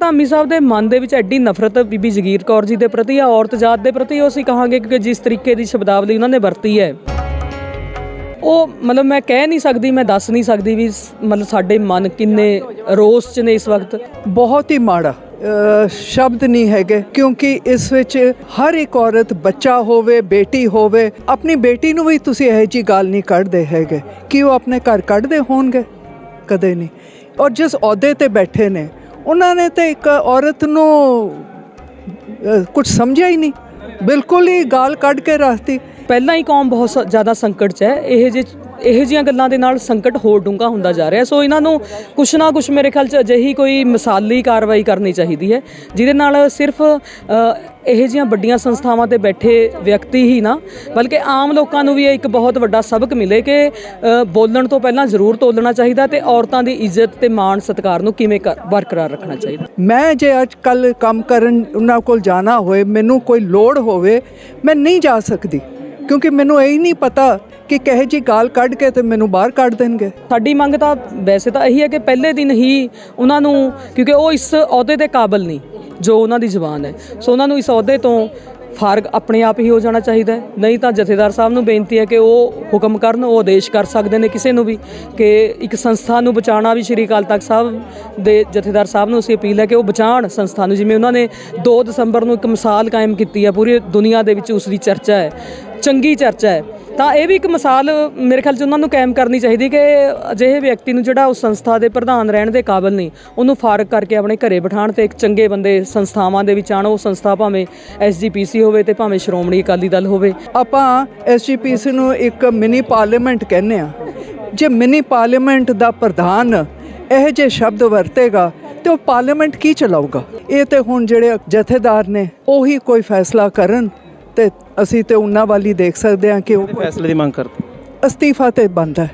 ਧਾਮੀ ਸਾਹਿਬ ਦੇ ਮਨ ਦੇ ਵਿੱਚ ਐਡੀ ਨਫ਼ਰਤ ਬੀਬੀ ਜਗੀਰ ਕੌਰ ਜੀ ਦੇ ਪ੍ਰਤੀ ਆ ਔਰਤ ਜਾਤ ਦੇ ਪ੍ਰਤੀ ਉਹ ਅਸੀਂ ਕਹਾਂਗੇ ਕਿ ਜਿਸ ਤਰੀਕੇ ਦੀ ਸ਼ਬਦਾਵਲੀ ਉਹਨਾਂ ਨੇ ਵਰਤੀ ਹੈ। ਉਹ ਮਤਲਬ ਮੈਂ ਕਹਿ ਨਹੀਂ ਸਕਦੀ, ਮੈਂ ਦੱਸ ਨਹੀਂ ਸਕਦੀ ਵੀ ਮਤਲਬ ਸਾਡੇ ਮਨ ਕਿੰਨੇ ਰੋਸ ਚ ਨੇ ਇਸ ਵਕਤ। ਬਹੁਤ ਹੀ ਮਾੜਾ ਸ਼ਬਦ ਨਹੀਂ ਹੈਗੇ, ਕਿਉਂਕਿ ਇਸ ਵਿੱਚ ਹਰ ਇੱਕ ਔਰਤ ਬੱਚਾ ਹੋਵੇ, ਬੇਟੀ ਹੋਵੇ, ਆਪਣੀ ਬੇਟੀ ਨੂੰ ਵੀ ਤੁਸੀਂ ਇਹੋ ਜੀ ਗੱਲ ਨਹੀਂ ਕੱਢਦੇ ਹੈਗੇ, ਕਿ ਉਹ ਆਪਣੇ ਘਰ ਕੱਢਦੇ ਹੋਣਗੇ, ਕਦੇ ਨਹੀਂ। ਔਰ ਜਿਸ ਅਹੁਦੇ ਤੇ ਬੈਠੇ ਨੇ ਉਹਨਾਂ ਨੇ ਤਾਂ ਇੱਕ ਔਰਤ ਨੂੰ ਕੁਝ ਸਮਝਿਆ ਹੀ ਨਹੀਂ। ਬਿਲਕੁਲ ਹੀ ਗਾਲ ਕੱਢ ਕੇ ਰੱਖਤੀ। ਪਹਿਲਾਂ ਹੀ ਕੌਮ ਬਹੁਤ ਸ- ਜ਼ਿਆਦਾ ਸੰਕਟ 'ਚ ਹੈ। ਇਹ ਜੇ ਇਹੋ ਜਿਹੀਆਂ ਗੱਲਾਂ ਦੇ ਨਾਲ ਸੰਕਟ ਹੋਰ ਡੂੰਘਾ ਹੁੰਦਾ ਜਾ ਰਿਹਾ। ਸੋ ਇਹਨਾਂ ਨੂੰ ਕੁਛ ਨਾ ਕੁਛ ਮੇਰੇ ਖਿਆਲ 'ਚ ਅਜਿਹੀ ਕੋਈ ਮਿਸਾਲੀ ਕਾਰਵਾਈ ਕਰਨੀ ਚਾਹੀਦੀ ਹੈ, ਜਿਹਦੇ ਨਾਲ ਸਿਰਫ ਇਹੋ ਜਿਹੀਆਂ ਵੱਡੀਆਂ ਸੰਸਥਾਵਾਂ ਤੇ ਬੈਠੇ ਵਿਅਕਤੀ ਹੀ ਨਾ, ਬਲਕਿ ਆਮ ਲੋਕਾਂ ਨੂੰ ਵੀ ਇਹ ਇੱਕ ਬਹੁਤ ਵੱਡਾ ਸਬਕ ਮਿਲੇ ਕਿ ਬੋਲਣ ਤੋਂ ਪਹਿਲਾਂ ਜ਼ਰੂਰ ਤੋਲਣਾ ਚਾਹੀਦਾ ਤੇ ਔਰਤਾਂ ਦੀ ਇੱਜ਼ਤ ਤੇ ਮਾਣ ਸਤਿਕਾਰ ਨੂੰ ਕਿਵੇਂ ਕਰ- ਬਰਕਰਾਰ ਰੱਖਣਾ ਚਾਹੀਦਾ। ਮੈਂ ਜੇ ਅੱਜ ਕੱਲ ਕੰਮ ਕਰਨ ਉਹਨਾਂ ਕੋਲ ਜਾਣਾ ਹੋਵੇ ਮੈਨੂੰ ਕੋਈ ਲੋੜ ਹੋਵੇ, ਮੈਂ ਨਹੀਂ ਜਾ ਸਕਦੀ। ਕਿਉਂਕਿ ਮੈਨੂੰ ਇਹ ਹੀ ਨਹੀਂ ਪਤਾ ਕਿ ਕਹੇ ਜੀ ਗਾਲ ਕੱਢ ਕੇ ਤੇ ਮੈਨੂੰ ਬਾਹਰ ਕੱਢ ਦੇਣਗੇ। ਸਾਡੀ ਮੰਗ ਤਾਂ ਵੈਸੇ ਤਾਂ ਇਹੀ ਹੈ ਕਿ ਪਹਿਲੇ ਦਿਨ ਹੀ ਉਹਨਾਂ ਨੂੰ, ਕਿਉਂਕਿ ਉਹ ਇਸ ਅਹੁਦੇ ਦੇ ਕਾਬਿਲ ਨਹੀਂ, ਜੋ ਉਹਨਾਂ ਦੀ ਜ਼ੁਬਾਨ ਹੈ। ਸੋ ਉਹਨਾਂ ਨੂੰ ਇਸ ਅਹੁਦੇ ਤੋਂ ਫਾਰਗ ਆਪਣੇ ਆਪ ਹੀ ਹੋ ਜਾਣਾ ਚਾਹੀਦਾ ਨਹੀਂ ਤਾਂ ਜਥੇਦਾਰ ਸਾਹਿਬ ਨੂੰ ਬੇਨਤੀ ਹੈ ਕਿ ਉਹ ਹੁਕਮ ਕਰਨ, ਉਹ ਆਦੇਸ਼ ਕਰ ਸਕਦੇ ਨੇ ਕਿਸੇ ਨੂੰ ਵੀ ਕਿ ਇੱਕ ਸੰਸਥਾ ਨੂੰ ਬਚਾਉਣਾ ਵੀ ਸ਼੍ਰੀ ਅਕਾਲ ਤਖਤ ਸਾਹਿਬ ਦੇ ਜਥੇਦਾਰ ਸਾਹਿਬ ਨੂੰ ਅਸੀਂ ਅਪੀਲ ਹੈ ਕਿ ਉਹ ਬਚਾਉਣ ਸੰਸਥਾ ਨੂੰ। ਜਿਵੇਂ ਉਹਨਾਂ ਨੇ 2 ਦਸੰਬਰ ਨੂੰ ਇੱਕ ਮਿਸਾਲ ਕਾਇਮ ਕੀਤੀ ਹੈ, ਪੂਰੀ ਦੁਨੀਆ ਦੇ ਵਿੱਚ ਉਸ ਦੀ ਚਰਚਾ ਹੈ। ਚੰਗੀ ਚਰਚਾ ਹੈ। ਤਾਂ ਇਹ ਵੀ ਇੱਕ ਮਿਸਾਲ ਮੇਰੇ ਖਿਆਲ 'ਚ ਉਹਨਾਂ ਨੂੰ ਕਾਇਮ ਕਰਨੀ ਚਾਹੀਦੀ ਕਿ ਅਜਿਹੇ ਵਿਅਕਤੀ ਨੂੰ ਜਿਹੜਾ ਉਸ ਸੰਸਥਾ ਦੇ ਪ੍ਰਧਾਨ ਰਹਿਣ ਦੇ ਕਾਬਿਲ ਨਹੀਂ, ਉਹਨੂੰ ਫਾਰਗ ਕਰਕੇ ਆਪਣੇ ਘਰੇ ਬਿਠਾਣ ਤੇ ਇੱਕ ਚੰਗੇ ਬੰਦੇ ਸੰਸਥਾਵਾਂ ਦੇ ਵਿੱਚ ਆਣ ਉਹ ਸੰਸਥਾ ਭਾਵੇਂ ਐਸਜੀਪੀਸੀ ਹੋਵੇ ਤੇ ਭਾਵੇਂ ਸ਼੍ਰੋਮਣੀ ਅਕਾਲੀ ਦਲ ਹੋਵੇ। ਆਪਾਂ ਐਸਜੀਪੀਸੀ ਨੂੰ ਇੱਕ ਮਿਨੀ ਪਾਰਲੀਮੈਂਟ ਕਹਿੰਦੇ ਆ ਜੇ ਮਿਨੀ ਪਾਰਲੀਮੈਂਟ ਦਾ ਪ੍ਰਧਾਨ ਇਹ ਜੇ ਸ਼ਬਦ ਵਰਤੇਗਾ ਤੇ ਉਹ ਪਾਰਲੀਮੈਂਟ ਕੀ ਚਲਾਊਗਾ? ਇਹ ਤੇ ਹੁਣ ਜਿਹੜੇ ਜਥੇਦਾਰ ਨੇ, ਉਹੀ ਕੋਈ ਫੈਸਲਾ ਕਰਨ ਤੇ ਅਸੀਂ ਤੇ ਉਹਨਾਂ ਵਾਲੀ ਦੇਖ ਸਕਦੇ ਹਾਂ ਕਿ ਉਹ ਫੈਸਲੇ ਦੀ ਮੰਗ ਕਰਦੇ? ਅਸਤੀਫਾ ਤੇ ਬੰਦ ਹੈ।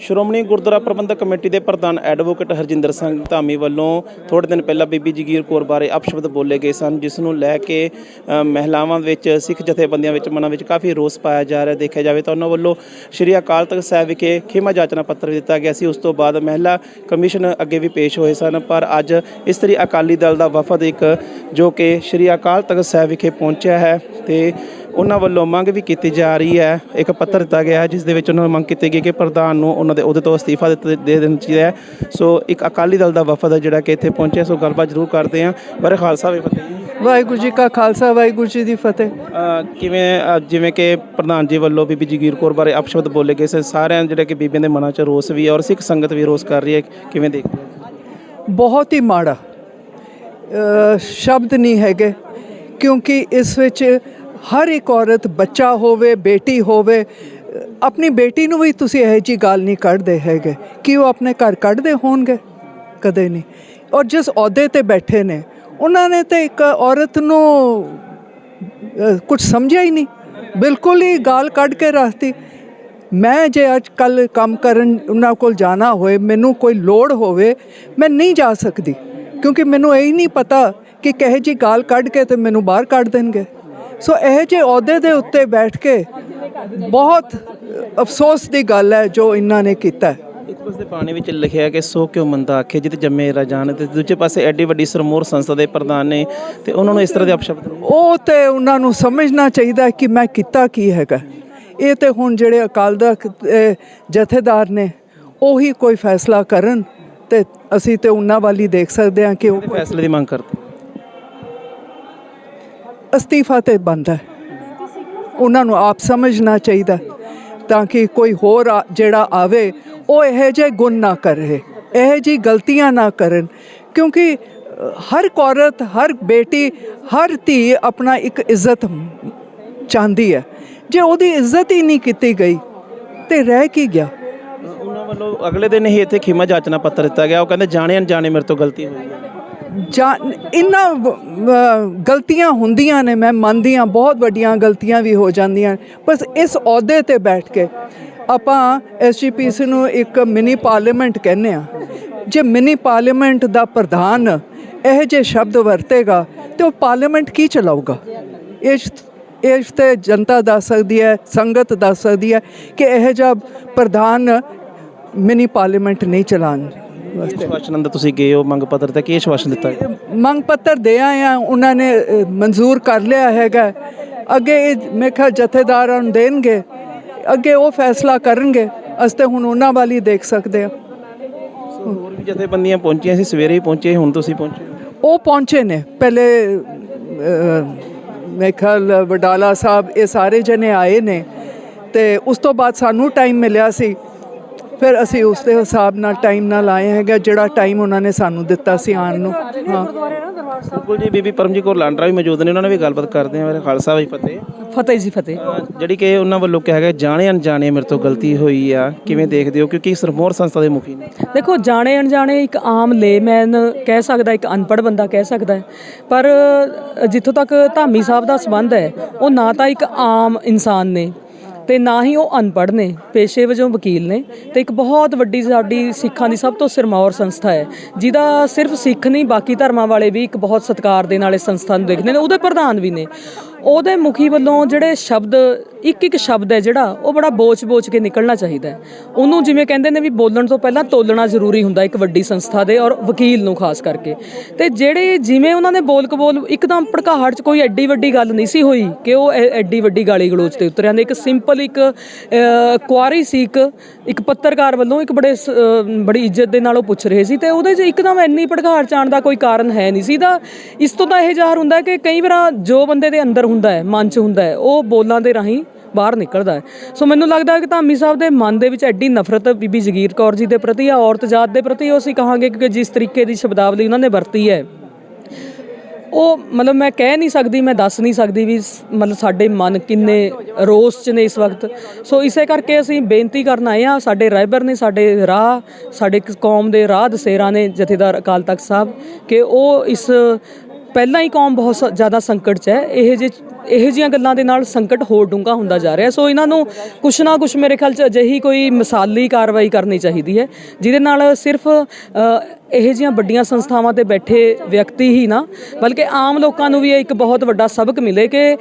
ਸ਼੍ਰੋਮਣੀ ਗੁਰਦੁਆਰਾ ਪ੍ਰਬੰਧਕ ਕਮੇਟੀ ਦੇ ਪ੍ਰਧਾਨ ਐਡਵੋਕੇਟ ਹਰਜਿੰਦਰ ਸਿੰਘ ਧਾਮੀ ਵੱਲੋਂ ਥੋੜੇ ਦਿਨ ਪਹਿਲਾਂ ਬੀਬੀ ਜਗੀਰ ਕੌਰ ਬਾਰੇ ਅਪਸ਼ਬਦ ਬੋਲੇ ਗਏ ਸਨ, ਜਿਸ ਨੂੰ ਲੈ ਕੇ ਮਹਿਲਾਵਾਂ ਵਿੱਚ, ਸਿੱਖ ਜਥੇਬੰਦੀਆਂ ਵਿੱਚ ਮਨਾਂ ਵਿੱਚ ਕਾਫੀ ਰੋਸ ਪਾਇਆ ਜਾ ਰਿਹਾ, ਦੇਖਿਆ ਜਾਵੇ ਤਾਂ ਉਹਨਾਂ ਵੱਲੋਂ ਸ਼੍ਰੀ ਅਕਾਲ ਤਖਤ ਸਾਹਿਬ ਵਿਖੇ ਖੇਮਾ ਜਾਚਨਾ ਪੱਤਰ ਦਿੱਤਾ ਗਿਆ ਸੀ। ਉਸ ਤੋਂ ਬਾਅਦ ਮਹਿਲਾ ਕਮਿਸ਼ਨ ਅੱਗੇ ਵੀ ਪੇਸ਼ ਹੋਏ ਸਨ, ਪਰ ਅੱਜ ਇਸਤਰੀ ਅਕਾਲੀ ਦਲ ਦਾ ਵਫਦ ਇੱਕ ਜੋ ਕਿ ਸ਼੍ਰੀ ਅਕਾਲ ਤਖਤ ਸਾਹਿਬ ਵਿਖੇ ਪਹੁੰਚਿਆ ਹੈ ਤੇ ਉਹਨਾਂ ਵੱਲੋਂ ਮੰਗ ਵੀ ਕੀਤੀ ਜਾ ਰਹੀ ਹੈ। ਇੱਕ ਪੱਤਰ ਦਿੱਤਾ ਗਿਆ ਹੈ ਜਿਸ ਦੇ ਵਿੱਚ ਉਹਨਾਂ ਨੂੰ ਮੰਗ ਕੀਤੀ ਗਈ ਕਿ ਪ੍ਰਧਾਨ ਨੂੰ ਉਹਨਾਂ ਦੇ ਅਹੁਦੇ ਤੋਂ ਅਸਤੀਫਾ ਦੇ ਦੇਣਾ ਚਾਹੀਦਾ ਹੈ। ਸੋ ਇੱਕ ਅਕਾਲੀ ਦਲ ਦਾ ਵਫਦ ਹੈ ਜਿਹੜਾ ਕਿ ਇੱਥੇ ਪਹੁੰਚਿਆ ਸੋ ਗੱਲਬਾਤ ਜ਼ਰੂਰ ਕਰਦੇ ਹਾਂ। ਬਾਰੇ ਖਾਲਸਾ ਵੀ ਫਤਿਹ ਵਾਹਿਗੁਰੂ ਜੀ ਕਾ ਖਾਲਸਾ ਵਾਹਿਗੁਰੂ ਜੀ ਦੀ ਫਤਿਹ। ਕਿਵੇਂ ਜਿਵੇਂ ਕਿ ਪ੍ਰਧਾਨ ਜੀ ਵੱਲੋਂ ਬੀਬੀ ਜਗੀਰ ਕੌਰ ਬਾਰੇ ਅਪਸ਼ਬਦ ਬੋਲੇ ਗਏ ਸੀ। ਸਾਰਿਆਂ ਜਿਹੜੇ ਕਿ ਬੀਬੀਆਂ ਦੇ ਮਨਾਂ 'ਚ ਰੋਸ ਵੀ ਹੈ ਔਰ ਸਿੱਖ ਸੰਗਤ ਵੀ ਰੋਸ ਕਰ ਰਹੀ ਹੈ। ਕਿਵੇਂ ਦੇਖਦੇ ਹੋ? ਬਹੁਤ ਹੀ ਮਾੜਾ। ਸ਼ਬਦ ਨਹੀਂ ਹੈਗੇ ਕਿਉਂਕਿ ਇਸ ਵਿੱਚ ਹਰ ਇੱਕ ਔਰਤ ਬੱਚਾ ਹੋਵੇ, ਬੇਟੀ ਹੋਵੇ, ਆਪਣੀ ਬੇਟੀ ਨੂੰ ਵੀ ਤੁਸੀਂ ਇਹੋ ਜੀ ਗੱਲ ਨਹੀਂ ਕੱਢਦੇ ਹੈਗੇ ਕਿ ਉਹ ਆਪਣੇ ਘਰ ਕੱਢਦੇ ਹੋਣਗੇ, ਕਦੇ ਨਹੀਂ। ਔਰ ਜਿਸ ਅਹੁਦੇ ਤੇ ਬੈਠੇ ਨੇ, ਉਹਨਾਂ ਨੇ ਤਾਂ ਇੱਕ ਔਰਤ ਨੂੰ ਕੁਝ ਸਮਝਿਆ ਹੀ ਨਹੀਂ। ਬਿਲਕੁਲ ਹੀ ਗਾਲ ਕੱਢ ਕੇ ਰੱਖਤੀ। ਮੈਂ ਜੇ ਅੱਜ ਕੱਲ ਕੰਮ ਕਰਨ ਉਹਨਾਂ ਕੋਲ ਜਾਣਾ ਹੋਏ, ਮੈਨੂੰ ਕੋਈ ਲੋੜ ਹੋਵੇ, ਮੈਂ ਨਹੀਂ ਜਾ ਸਕਦੀ। ਕਿਉਂਕਿ ਮੈਨੂੰ ਇਹ ਹੀ ਨਹੀਂ ਪਤਾ ਕਿ ਕਹੇ ਜੀ ਗਾਲ ਕੱਢ ਕੇ ਤੇ ਮੈਨੂੰ ਬਾਹਰ ਕੱਢ ਦੇਣਗੇ। ਸੋ ਇਹ ਜੇ ਅਹੁਦੇ ਦੇ ਉੱਤੇ ਬੈਠ ਕੇ ਬਹੁਤ ਅਫਸੋਸ ਦੀ ਗੱਲ ਹੈ ਜੋ ਇਹਨਾਂ ਨੇ ਕੀਤਾ ਇੱਕ ਪਾਸੇ ਬਾਣੀ ਵਿੱਚ ਲਿਖਿਆ ਕਿ ਸੋ ਕਿਉ ਮੰਦਾ ਆਖੇ ਜਿਤ ਜੰਮੇ ਰਾਜਾਨ ਤੇ ਦੂਜੇ ਪਾਸੇ ਐਡੀ ਵੱਡੀ ਸਰਮੋਰ ਸੰਸਥਾ ਦੇ ਪ੍ਰਧਾਨ ਨੇ ਤੇ ਉਹਨਾਂ ਨੂੰ ਇਸ ਤਰ੍ਹਾਂ ਦੇ ਅਪਸ਼ਬਦ ਉਹ ਤੇ ਉਹਨਾਂ ਨੂੰ ਸਮਝਣਾ ਚਾਹੀਦਾ ਕਿ ਮੈਂ ਕੀਤਾ ਕੀ ਹੈਗਾ। ਇਹ ਤੇ ਹੁਣ ਜਿਹੜੇ ਅਕਾਲ ਦਾ ਜਥੇਦਾਰ ਨੇ ਉਹੀ ਕੋਈ ਫੈਸਲਾ ਕਰਨ ਤੇ ਅਸੀਂ ਤੇ ਉਹਨਾਂ ਵਾਲੀ ਦੇਖ ਸਕਦੇ ਹਾਂ ਕਿ ਉਹ ਫੈਸਲੇ ਦੀ ਮੰਗ ਕਰਦੇ। ਅਸਤੀਫਾ ਤੇ ਬੰਦ ਹੈ। ਉਹਨਾਂ ਨੂੰ ਆਪ ਸਮਝਣਾ ਚਾਹੀਦਾ ਤਾਂ ਕਿ ਕੋਈ ਹੋਰ ਆ- ਜਿਹੜਾ ਆਵੇ, ਉਹ ਇਹੋ ਜਿਹੇ ਗੁਣ ਨਾ ਕਰੇ ਇਹੋ ਜਿਹੀ ਗਲਤੀਆਂ ਨਾ ਕਰਨ। ਕਿਉਂਕਿ ਹਰ ਔਰਤ, ਹਰ ਬੇਟੀ, ਹਰ ਧੀ ਆਪਣਾ ਇੱਕ ਇੱਜ਼ਤ ਚਾਹੁੰਦੀ ਹੈ। ਜੇ ਉਹਦੀ ਇੱਜ਼ਤ ਹੀ ਨਹੀਂ ਕੀਤੀ ਗਈ, ਤੇ ਰਹਿ ਕੀ ਗਿਆ? ਉਹਨਾਂ ਵੱਲੋਂ ਅਗਲੇ ਦਿਨ ਹੀ ਇੱਥੇ ਖਿਮਾ ਜਾਚਨਾ ਪੱਤਰ ਦਿੱਤਾ ਗਿਆ। ਉਹ ਕਹਿੰਦੇ ਜਾਣੇ ਅਣਜਾਣੇ ਮੇਰੇ ਤੋਂ ਗਲਤੀ ਹੋਈ ਹੈ। ਜਾਂ ਇਨਾ ਗਲਤੀਆਂ ਹੁੰਦੀਆਂ ਨੇ, ਮੈਂ ਮੰਨਦੀ ਹਾਂ ਬਹੁਤ ਵੱਡੀਆਂ ਗਲਤੀਆਂ ਵੀ ਹੋ ਜਾਂਦੀਆਂ ਬਸ ਇਸ ਅਹੁਦੇ ਤੇ ਬੈਠ ਕੇ ਆਪਾਂ ਐਸਜੀਪੀਸੀ ਨੂੰ ਇੱਕ ਮਿਨੀ ਪਾਰਲੀਮੈਂਟ ਕਹਿੰਦੇ ਆ ਜੇ ਮਿਨੀ ਪਾਰਲੀਮੈਂਟ ਦਾ ਪ੍ਰਧਾਨ ਇਹ ਜੇ ਸ਼ਬਦ ਵਰਤੇਗਾ, ਤੇ ਉਹ ਪਾਰਲੀਮੈਂਟ ਕੀ ਚਲਾਊਗਾ? ਇਸ ਇਸ ਤੇ ਜਨਤਾ ਦੱਸ ਸਕਦੀ ਹੈ, ਸੰਗਤ ਦੱਸ ਸਕਦੀ ਹੈ ਕਿ ਇਹ ਜਿਹਾ ਪ੍ਰਧਾਨ ਮਿਨੀ ਪਾਰਲੀਮੈਂਟ ਨਹੀਂ ਚਲਾਉਣ। ਆਸ਼ਵਾਸਨ ਅੰਦਰ ਤੁਸੀਂ ਗਏ ਹੋ? ਮੰਗ ਪੱਤਰ ਤੇ ਕੀ ਦਿੱਤਾ? ਮੰਗ ਪੱਤਰ ਦੇ ਆਏ ਆ ਉਹਨਾਂ ਨੇ ਅ, ਮਨਜ਼ੂਰ ਕਰ ਲਿਆ ਹੈਗਾ। ਅੱਗੇ ਇਹ ਖਿਆਲ ਜਥੇਦਾਰਾਂ ਨੂੰ ਦੇਣਗੇ। ਅੱਗੇ ਉਹ ਫੈਸਲਾ ਕਰਨਗੇ। ਅਸੀਂ ਤੇ ਹੁਣ ਉਹਨਾਂ ਵਾਲੀ ਦੇਖ ਸਕਦੇ ਆ। ਹੋਰ ਵੀ ਜਥੇਬੰਦੀਆਂ ਪਹੁੰਚੀਆਂ ਸੀ ਸਵੇਰੇ ਹੀ ਪਹੁੰਚੇ ਹੁਣ ਤੁਸੀਂ ਪਹੁੰਚੇ? ਉਹ ਪਹੁੰਚੇ ਨੇ। ਪਹਿਲੇ ਖਿਆਲ ਵਡਾਲਾ ਸਾਹਿਬ ਇਹ ਸਾਰੇ ਜਣੇ ਆਏ ਨੇ। ਤੇ ਉਸ ਤੋਂ ਬਾਅਦ ਸਾਨੂੰ ਟਾਈਮ ਮਿਲਿਆ ਸੀ। ਫਿਰ ਅਸੀਂ ਉਸ ਦੇ ਹਿਸਾਬ ਨਾਲ ਟਾਈਮ ਨਾਲ ਆਏ ਹੈਗਾ ਜਿਹੜਾ ਟਾਈਮ ਉਹਨਾਂ ਨੇ ਸਾਨੂੰ ਦਿੱਤਾ ਸੀ ਆਉਣ ਨੂੰ। ਹਾਂ। ਬਿਲਕੁਲ ਜੀ ਬੀਬੀ ਪਰਮਜੀਤ ਕੌਰ ਲਾਂਡਰਾ ਵੀ ਮੌਜੂਦ ਨੇ ਉਹਨਾਂ ਨਾਲ ਵੀ ਗੱਲਬਾਤ ਕਰਦੇ ਆ ਮੇਰੇ ਖਾਲਸਾ ਵੀ ਫਤਿਹ। ਫਤਿਹ ਜੀ ਫਤਿਹ। ਜਿਹੜੀ ਕਿ ਉਹਨਾਂ ਵੱਲੋਂ ਕਿਹਾ ਗਿਆ ਜਾਣੇ ਅਣਜਾਣੇ ਮੇਰੇ ਤੋਂ ਗਲਤੀ ਹੋਈ ਆ ਕਿਵੇਂ ਦੇਖਦੇ ਹੋ? ਕਿਉਂਕਿ ਸਰਮੋਰ ਸੰਸਥਾ ਦੇ ਮੁਖੀ ਨੇ। ਦੇਖੋ ਜਾਣੇ ਅਣਜਾਣੇ ਇੱਕ ਆਮ ਲੇਮੈਨ ਕਹਿ ਸਕਦਾ ਇੱਕ ਅਨਪੜ੍ਹ ਬੰਦਾ ਕਹਿ ਸਕਦਾ ਹੈ। ਪਰ ਜਿੱਥੋਂ ਤੱਕ ਧਾਮੀ ਸਾਹਿਬ ਦਾ ਸੰਬੰਧ ਹੈ ਉਹ ਨਾ ਤਾਂ ਇੱਕ ਆਮ ਇਨਸਾਨ ਨੇ। ਤੇ ਨਾ ਹੀ ਉਹ ਅਨਪੜ੍ਹ ਨੇ, ਪੇਸ਼ੇ ਵਜੋਂ ਵਕੀਲ ਨੇ ਤੇ ਇੱਕ ਬਹੁਤ ਵੱਡੀ ਸਾਡੀ ਸਿੱਖਾਂ ਦੀ ਸਭ ਤੋਂ ਸਿਰਮੌਰ ਸੰਸਥਾ ਹੈ, ਜਿਹਦਾ ਸਿਰਫ ਸਿੱਖ ਨਹੀਂ, ਬਾਕੀ ਧਰਮਾਂ ਵਾਲੇ ਵੀ ਇੱਕ ਬਹੁਤ ਸਤਿਕਾਰ ਦੇ ਨਾਲ ਇਸ ਸੰਸਥਾ ਨੂੰ ਦੇਖਦੇ ਨੇ, ਉਹਦੇ ਪ੍ਰਧਾਨ ਵੀ ਨੇ। ਉਹਦੇ ਮੁਖੀ ਵੱਲੋਂ ਜਿਹੜੇ ਸ਼ਬਦ, ਇੱਕ ਇੱਕ ਸ਼ਬਦ ਹੈ ਜਿਹੜਾ, ਉਹ ਬੜਾ ਬੋਚ-ਬੋਚ ਕੇ ਨਿਕਲਣਾ ਚਾਹੀਦਾ ਹੈ। ਉਹਨੂੰ ਜਿਵੇਂ ਕਹਿੰਦੇ ਨੇ ਵੀ ਬੋਲਣ ਤੋਂ ਪਹਿਲਾਂ ਤੋਲਣਾ ਜ਼ਰੂਰੀ ਹੁੰਦਾ ਇੱਕ ਵੱਡੀ ਸੰਸਥਾ ਦੇ ਔਰ ਵਕੀਲ ਨੂੰ ਖਾਸ ਕਰਕੇ। ਤੇ ਜਿਹੜੇ ਜਿਵੇਂ ਉਹਨਾਂ ਨੇ ਬੋਲ ਕਬੋਲ ਇੱਕਦਮ ਭੜਕਾਹਟ 'ਚ ਕੋਈ ਐਡੀ ਵੱਡੀ ਗੱਲ ਨਹੀਂ ਸੀ ਹੋਈ ਕਿ ਉਹ ਐਡੀ ਵੱਡੀ ਗਾਲੀ ਗਲੋਚ ਤੇ ਉਤਰਿਆ। ਨੇ ਇੱਕ ਸਿੰਪਲ ਇੱਕ ਕੁਆਰੀ ਸੀ ਇੱਕ ਇੱਕ ਪੱਤਰਕਾਰ ਵੱਲੋਂ ਇੱਕ ਬੜੇ ਸ- ਬੜੀ ਇੱਜ਼ਤ ਦੇ ਨਾਲ ਉਹ ਪੁੱਛ ਰਹੇ ਸੀ। ਤੇ ਉਹਦੇ 'ਚ ਇੱਕਦਮ ਐਨੀ ਭੜਕਾਹਟ ਚ ਆਉਣ ਦਾ ਕੋਈ ਕਾਰਨ ਹੈ ਨਹੀਂ ਸੀ। ਦਾ ਇਸ ਤੋਂ ਤਾਂ ਇਹ ਜ਼ਾਹਰ ਹੁੰਦਾ ਕਿ ਕਈ ਵਾਰ ਜੋ ਬੰਦੇ ਦੇ ਅੰਦਰ ਹੁੰਦਾ ਹੈ, ਮਨ 'ਚ ਹੁੰਦਾ ਹੈ, ਉਹ ਬੋਲਾਂ ਦੇ ਰਾਹੀਂ ਬਾਹਰ ਨਿਕਲਦਾ ਹੈ। ਸੋ ਮੈਨੂੰ ਲੱਗਦਾ ਹੈ ਕਿ ਧਾਮੀ ਸਾਹਿਬ ਦੇ ਮਨ ਦੇ ਵਿੱਚ ਐਡੀ ਨਫ਼ਰਤ ਬੀਬੀ ਜਗੀਰ ਕੌਰ ਜੀ ਦੇ ਪ੍ਰਤੀ ਜਾਂ ਔਰਤ ਜਾਤ ਦੇ ਪ੍ਰਤੀ ਉਹ ਅਸੀਂ ਕਹਾਂਗੇ ਕਿਉਂਕਿ ਜਿਸ ਤਰੀਕੇ ਦੀ ਸ਼ਬਦਾਵਲੀ ਉਹਨਾਂ ਨੇ ਵਰਤੀ ਹੈ, ਉਹ ਮਤਲਬ ਮੈਂ ਕਹਿ ਨਹੀਂ ਸਕਦੀ, ਮੈਂ ਦੱਸ ਨਹੀਂ ਸਕਦੀ ਵੀ ਸ- ਮਤਲਬ ਸਾਡੇ ਮਨ ਕਿੰਨੇ ਰੋਸ ਚ ਨੇ ਇਸ ਵਕਤ। ਸੋ ਇਸੇ ਕਰਕੇ ਅਸੀਂ ਬੇਨਤੀ ਕਰਨ ਆਏ ਆ ਸਾਡੇ ਰਹਿਬਰ ਨੇ, ਸਾਡੇ ਰਾਹ, ਸਾਡੇ ਕੌਮ ਦੇ ਰਾਹ ਦਸੇਰਾ ਨੇ ਜਥੇਦਾਰ ਅਕਾਲ ਤਖਤ ਸਾਹਿਬ, ਕਿ ਉਹ ਇਸ ਪਹਿਲਾਂ ਹੀ ਕੌਮ ਬਹੁਤ ਸ- ਜ਼ਿਆਦਾ ਸੰਕਟ 'ਚ ਹੈ। ਇਹ ਜੇ ਇਹੋ ਜਿਹੀਆਂ ਗੱਲਾਂ ਦੇ ਨਾਲ ਸੰਕਟ ਹੋਰ ਡੂੰਘਾ ਹੁੰਦਾ ਜਾ ਰਿਹਾ। ਸੋ ਇਹਨਾਂ ਨੂੰ ਕੁਛ ਨਾ ਕੁਛ ਮੇਰੇ ਖਿਆਲ 'ਚ ਅਜਿਹੀ ਕੋਈ ਮਿਸਾਲੀ ਕਾਰਵਾਈ ਕਰਨੀ ਚਾਹੀਦੀ ਹੈ, ਜਿਹਦੇ ਨਾਲ ਸਿਰਫ ਇਹੋ ਜਿਹੀਆਂ ਵੱਡੀਆਂ ਸੰਸਥਾਵਾਂ ਤੇ ਬੈਠੇ ਵਿਅਕਤੀ ਹੀ ਨਾ, ਬਲਕਿ ਆਮ ਲੋਕਾਂ ਨੂੰ ਵੀ ਇਹ ਇੱਕ ਬਹੁਤ ਵੱਡਾ ਸਬਕ ਮਿਲੇ ਕਿ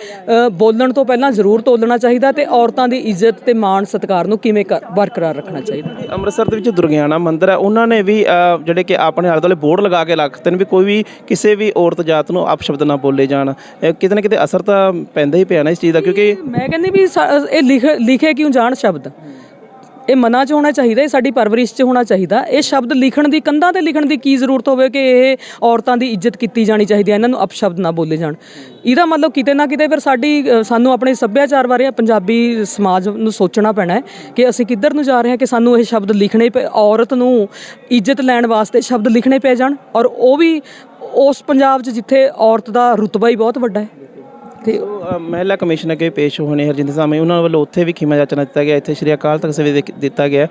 ਬੋਲਣ ਤੋਂ ਪਹਿਲਾਂ ਜ਼ਰੂਰ ਤੋਲਣਾ ਚਾਹੀਦਾ ਤੇ ਔਰਤਾਂ ਦੀ ਇੱਜ਼ਤ ਤੇ ਮਾਣ ਸਤਿਕਾਰ ਨੂੰ ਕਿਵੇਂ ਕਰ- ਬਰਕਰਾਰ ਰੱਖਣਾ ਚਾਹੀਦਾ। ਅੰਮ੍ਰਿਤਸਰ ਦੇ ਵਿੱਚ ਦੁਰਗਿਆਣਾ ਮੰਦਿਰ ਹੈ, ਉਹਨਾਂ ਨੇ ਵੀ ਜਿਹੜੇ ਕਿ ਆਪਣੇ ਆਲੇ ਦੁਆਲੇ ਬੋਰਡ ਲਗਾ ਕੇ ਰੱਖਤੇ ਨੇ ਵੀ ਕੋਈ ਵੀ ਕਿਸੇ ਵੀ ਔਰਤ ਜਾਤ ਨੂੰ ਅਪਸ਼ਬਦ ਨਾ ਬੋਲੇ ਜਾਣ। ਕਿਤੇ ਨਾ ਕਿਤੇ ਅਸਰ ਤਾਂ ਪੈਂਦਾ ਹੀ ਪਿਆ ਨਾ ਇਸ ਚੀਜ਼ ਦਾ ਕਿਉਂਕਿ ਮੈਂ ਕਹਿੰਦੀ ਵੀ ਸਾ- ਇਹ ਲਿਖ ਲਿਖੇ ਕਿਉਂ ਜਾਣ ਸ਼ਬਦ? ਇਹ ਮਨਾਂ 'ਚ ਹੋਣਾ ਚਾਹੀਦਾ ਇਹ ਸਾਡੀ ਪਰਵਰਿਸ਼ 'ਚ ਹੋਣਾ ਚਾਹੀਦਾ। ਇਹ ਸ਼ਬਦ ਲਿਖਣ ਦੀ ਕੰਧਾਂ ਤੇ ਲਿਖਣ ਦੀ ਕੀ ਜ਼ਰੂਰਤ ਹੋਵੇ ਕਿ ਇਹ ਔਰਤਾਂ ਦੀ ਇੱਜ਼ਤ ਕੀਤੀ ਜਾਣੀ ਚਾਹੀਦੀ ਹੈ ਇਹਨਾਂ ਨੂੰ ਅਪਸ਼ਬਦ ਨਾ ਬੋਲੇ ਜਾਣ। ਇਹਦਾ ਮਤਲਬ ਕਿਤੇ ਨਾ ਕਿਤੇ ਫਿਰ ਸਾਡੀ ਅ, ਸਾਨੂੰ ਆਪਣੇ ਸੱਭਿਆਚਾਰ ਬਾਰੇ ਜਾਂ ਪੰਜਾਬੀ ਸਮਾਜ ਨੂੰ ਸੋਚਣਾ ਪੈਣਾ ਹੈ ਕਿ ਅਸੀਂ ਕਿੱਧਰ ਨੂੰ ਜਾ ਰਹੇ ਹਾਂ ਕਿ ਸਾਨੂੰ ਇਹ ਸ਼ਬਦ ਲਿਖਣੇ ਪਏ ਔਰਤ ਨੂੰ ਇੱਜ਼ਤ ਲੈਣ ਵਾਸਤੇ ਸ਼ਬਦ ਲਿਖਣੇ ਪੈ ਜਾਣ। ਔਰ ਉਹ ਵੀ ਉਸ ਪੰਜਾਬ 'ਚ ਜਿੱਥੇ ਔਰਤ ਦਾ ਰੁਤਬਾ ਹੀ ਬਹੁਤ ਵੱਡਾ ਹੈ। ਤੇ ਉਹ, ਮਹਿਲਾ ਕਮਿਸ਼ਨ ਅੱਗੇ ਪੇਸ਼ ਹੋਣੇ ਹਰਜਿੰਦਰ ਸਾਹਮਣੇ ਉਹਨਾਂ ਵੱਲੋਂ ਉੱਥੇ ਵੀ ਖਿਮਾ ਜਾਚਨਾ ਦਿੱਤਾ ਗਿਆ ਇੱਥੇ ਸ਼੍ਰੀ ਅਕਾਲ ਤਖਤ ਦੇ ਦਿੱਤਾ ਗਿਆ।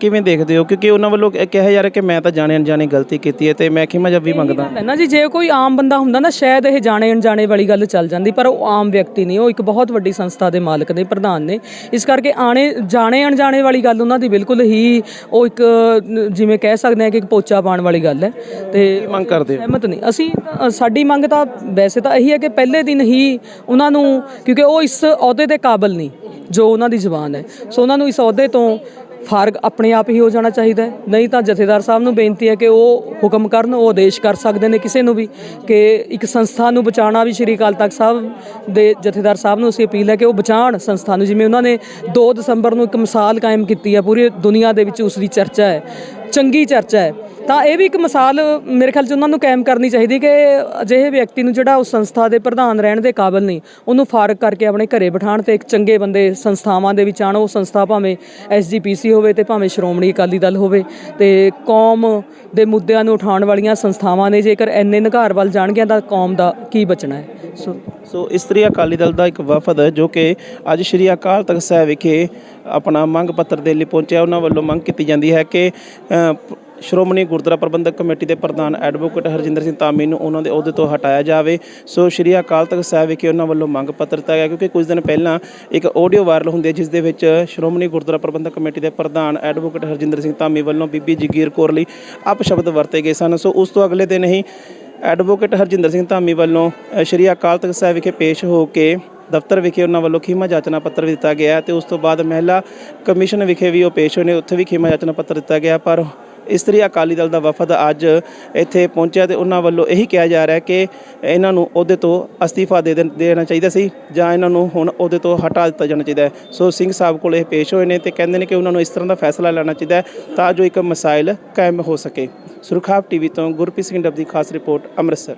ਕਿਵੇਂ ਦੇਖਦੇ ਹੋ? ਕਿਉਂਕਿ ਉਹਨਾਂ ਵੱਲੋਂ ਇਹ ਕਿਹਾ ਜਾ ਰਿਹਾ ਕਿ ਮੈਂ ਤਾਂ ਜਾਣੇ ਅਣਜਾਣੇ ਗਲਤੀ ਕੀਤੀ ਹੈ ਤੇ ਮੈਂ ਖਿਮਾ ਜੱਬ ਵੀ ਮੰਗਦਾ। ਹੈ ਨਾ ਜੀ ਜੇ ਕੋਈ ਆਮ ਬੰਦਾ ਹੁੰਦਾ ਨਾ ਸ਼ਾਇਦ ਇਹ ਜਾਣੇ ਅਣਜਾਣੇ ਵਾਲੀ ਗੱਲ ਚੱਲ ਜਾਂਦੀ ਪਰ ਉਹ ਆਮ ਵਿਅਕਤੀ ਨਹੀਂ ਉਹ ਇੱਕ ਬਹੁਤ ਵੱਡੀ ਸੰਸਥਾ ਦੇ ਮਾਲਕ ਨੇ ਪ੍ਰਧਾਨ ਨੇ। ਇਸ ਕਰਕੇ ਆਣੇ ਜਾਣੇ ਅਣਜਾਣੇ ਵਾਲੀ ਗੱਲ ਉਹਨਾਂ ਦੀ ਬਿਲਕੁਲ ਹੀ ਉਹ ਇੱਕ ਜਿਵੇਂ ਕਹਿ ਸਕਦੇ ਹਾਂ ਕਿ ਇੱਕ ਪੋਚਾ ਪਾਉਣ ਵਾਲੀ ਗੱਲ ਹੈ। ਤੇ ਮੰਗ ਕਰਦੇ ਹੋ? ਸਹਿਮਤ ਨਹੀਂ। ਅਸੀਂ ਤਾਂ- ਸਾਡੀ ਮੰਗ ਤਾਂ ਵੈਸੇ ਤਾਂ ਇਹੀ ਹੈ ਕਿ ਪਹਿਲੇ ਦਿਨ ਹੀ ਉਹਨਾਂ ਨੂੰ, ਕਿਉਂਕਿ ਉਹ ਇਸ ਅਹੁਦੇ ਦੇ ਕਾਬਲ ਨਹੀਂ, ਜੋ ਉਹਨਾਂ ਦੀ ਜ਼ੁਬਾਨ ਹੈ। ਸੋ ਉਹਨਾਂ ਨੂੰ ਇਸ ਅਹੁਦੇ ਤੋਂ ਫਾਰਗ ਆਪਣੇ ਆਪ ਹੀ ਹੋ ਜਾਣਾ ਚਾਹੀਦਾ ਹੈ। ਨਹੀਂ ਤਾਂ ਜਥੇਦਾਰ ਸਾਹਿਬ ਨੂੰ ਬੇਨਤੀ ਹੈ ਕਿ ਉਹ ਹੁਕਮ ਕਰਨ, ਉਹ ਆਦੇਸ਼ ਕਰ ਸਕਦੇ ਨੇ ਕਿਸੇ ਨੂੰ ਵੀ ਕਿ ਇੱਕ ਸੰਸਥਾ ਨੂੰ ਬਚਾਉਣਾ ਵੀ ਸ਼੍ਰੀ ਅਕਾਲ ਤਖਤ ਸਾਹਿਬ ਦੇ ਜਥੇਦਾਰ ਸਾਹਿਬ ਨੂੰ ਅਸੀਂ ਅਪੀਲ ਹੈ ਕਿ ਉਹ ਬਚਾਉਣ ਸੰਸਥਾ ਨੂੰ। ਜਿਵੇਂ ਉਹਨਾਂ ਨੇ 2 ਦਸੰਬਰ ਨੂੰ ਇੱਕ ਮਿਸਾਲ ਕਾਇਮ ਕੀਤੀ ਹੈ, ਪੂਰੀ ਦੁਨੀਆ ਦੇ ਵਿੱਚ ਉਸ ਦੀ ਚਰਚਾ ਹੈ, ਚੰਗੀ ਚਰਚਾ ਹੈ। ਤਾਂ ਇਹ ਵੀ ਇੱਕ ਮਿਸਾਲ ਮੇਰੇ ਖਿਆਲ 'ਚ ਉਹਨਾਂ ਨੂੰ ਕਾਇਮ ਕਰਨੀ ਚਾਹੀਦੀ ਕਿ ਅਜਿਹੇ ਵਿਅਕਤੀ ਨੂੰ ਜਿਹੜਾ ਉਸ ਸੰਸਥਾ ਦੇ ਪ੍ਰਧਾਨ ਰਹਿਣ ਦੇ ਕਾਬਿਲ ਨਹੀਂ, ਉਹਨੂੰ ਫਾਰਗ ਕਰਕੇ ਆਪਣੇ ਘਰੇ ਬਿਠਾਣ ਤੇ ਇੱਕ ਚੰਗੇ ਬੰਦੇ ਸੰਸਥਾਵਾਂ ਦੇ ਵਿੱਚ ਆਣ ਉਹ ਸੰਸਥਾ ਭਾਵੇਂ ਐਸਜੀਪੀਸੀ ਹੋਵੇ ਤੇ ਭਾਵੇਂ ਸ਼੍ਰੋਮਣੀ ਅਕਾਲੀ ਦਲ ਹੋਵੇ ਤੇ ਕੌਮ ਦੇ ਮੁੱਦਿਆਂ ਨੂੰ ਉਠਾਉਣ ਵਾਲੀਆਂ ਸੰਸਥਾਵਾਂ ਨੇ, ਜੇਕਰ ਐਨੇ ਨਿਘਾਰ ਵੱਲ ਜਾਣਗੀਆਂ ਤਾਂ ਕੌਮ ਦਾ ਕੀ ਬਚਣਾ ਹੈ? ਸੋ ਸੋ ਇਸਤਰੀ ਅਕਾਲੀ ਦਲ ਦਾ ਇੱਕ ਵਫਦ ਜੋ ਕਿ ਅੱਜ ਸ਼੍ਰੀ ਅਕਾਲ ਤਖਤ ਸਾਹਿਬ ਵਿਖੇ ਆਪਣਾ ਮੰਗ ਪੱਤਰ ਦੇ ਲਈ ਪਹੁੰਚਿਆ। ਉਹਨਾਂ ਵੱਲੋਂ ਮੰਗ ਕੀਤੀ ਜਾਂਦੀ ਹੈ ਕਿ ਸ਼੍ਰੋਮਣੀ ਗੁਰਦੁਆਰਾ ਪ੍ਰਬੰਧਕ ਕਮੇਟੀ ਦੇ ਪ੍ਰਧਾਨ ਐਡਵੋਕੇਟ ਹਰਜਿੰਦਰ ਸਿੰਘ ਧਾਮੀ ਨੂੰ ਉਹਨਾਂ ਦੇ ਅਹੁਦੇ ਤੋਂ ਹਟਾਇਆ ਜਾਵੇ। ਸੋ ਸ਼੍ਰੀ ਅਕਾਲ ਤਖਤ ਸਾਹਿਬ ਵਿਖੇ ਉਹਨਾਂ ਵੱਲੋਂ ਮੰਗ ਪੱਤਰ ਦਿੱਤਾ ਗਿਆ ਕਿਉਂਕਿ ਕੁਝ ਦਿਨ ਪਹਿਲਾਂ ਇੱਕ ਆਡੀਓ ਵਾਇਰਲ ਹੁੰਦੀ ਹੈ, ਜਿਸ ਦੇ ਵਿੱਚ ਸ਼੍ਰੋਮਣੀ ਗੁਰਦੁਆਰਾ ਪ੍ਰਬੰਧਕ ਕਮੇਟੀ ਦੇ ਪ੍ਰਧਾਨ ਐਡਵੋਕੇਟ ਹਰਜਿੰਦਰ ਸਿੰਘ ਧਾਮੀ ਵੱਲੋਂ ਬੀਬੀ ਜਗੀਰ ਕੌਰ ਲਈ ਅਪਸ਼ਬਦ ਵਰਤੇ ਗਏ ਸਨ। ਸੋ ਉਸ ਤੋਂ ਅਗਲੇ ਦਿਨ ਹੀ ਐਡਵੋਕੇਟ ਹਰਜਿੰਦਰ ਸਿੰਘ ਧਾਮੀ ਵੱਲੋਂ ਸ਼੍ਰੀ ਅਕਾਲ ਤਖਤ ਸਾਹਿਬ ਵਿਖੇ ਪੇਸ਼ ਹੋ ਕੇ ਦਫ਼ਤਰ ਵਿਖੇ ਉਹਨਾਂ ਵੱਲੋਂ ਖੀਮਾ ਜਾਚਨਾ ਪੱਤਰ ਵੀ ਦਿੱਤਾ ਗਿਆ ਤੇ ਉਸ ਤੋਂ ਬਾਅਦ ਮਹਿਲਾ ਕਮਿਸ਼ਨ ਵਿਖੇ ਵੀ ਉਹ ਪੇਸ਼ ਹੋਏ ਨੇ, ਉੱਥੇ ਵੀ ਖੀਮਾ ਜਾਚਨਾ ਪੱਤਰ ਦਿੱਤਾ ਗਿਆ ਪਰ ਇਸਤਰੀ ਅਕਾਲੀ ਦਲ ਦਾ ਵਫਦ ਅੱਜ ਇੱਥੇ ਪਹੁੰਚਿਆ ਤੇ ਉਹਨਾਂ ਵੱਲੋਂ ਇਹੀ ਕਿਹਾ ਜਾ ਰਿਹਾ ਕਿ ਇਹਨਾਂ ਨੂੰ ਉਹਦੇ ਤੋਂ ਅਸਤੀਫਾ ਦੇ ਦੇਣ- ਦੇਣਾ ਚਾਹੀਦਾ ਸੀ ਜਾਂ ਇਹਨਾਂ ਨੂੰ ਹੁਣ ਉਹਦੇ ਤੋਂ ਹਟਾ ਦਿੱਤਾ ਜਾਣਾ ਚਾਹੀਦਾ ਸੋ ਸਿੰਘ ਸਾਹਿਬ ਕੋਲ ਇਹ ਪੇਸ਼ ਹੋਏ ਨੇ ਤੇ ਕਹਿੰਦੇ ਨੇ ਕਿ ਉਹਨਾਂ ਨੂੰ ਇਸ ਤਰ੍ਹਾਂ ਦਾ ਫੈਸਲਾ ਲੈਣਾ ਚਾਹੀਦਾ ਤਾਂ ਜੋ ਇੱਕ ਮਸਾਇਲ ਕਾਇਮ ਹੋ ਸਕੇ। ਸੁਰਖਾਬ ਟੀਵੀ ਤੋਂ ਗੁਰਪ੍ਰੀਤ ਸਿੰਘ ਡੱਬ ਦੀ ਖਾਸ ਰਿਪੋਰਟ ਅੰਮ੍ਰਿਤਸਰ।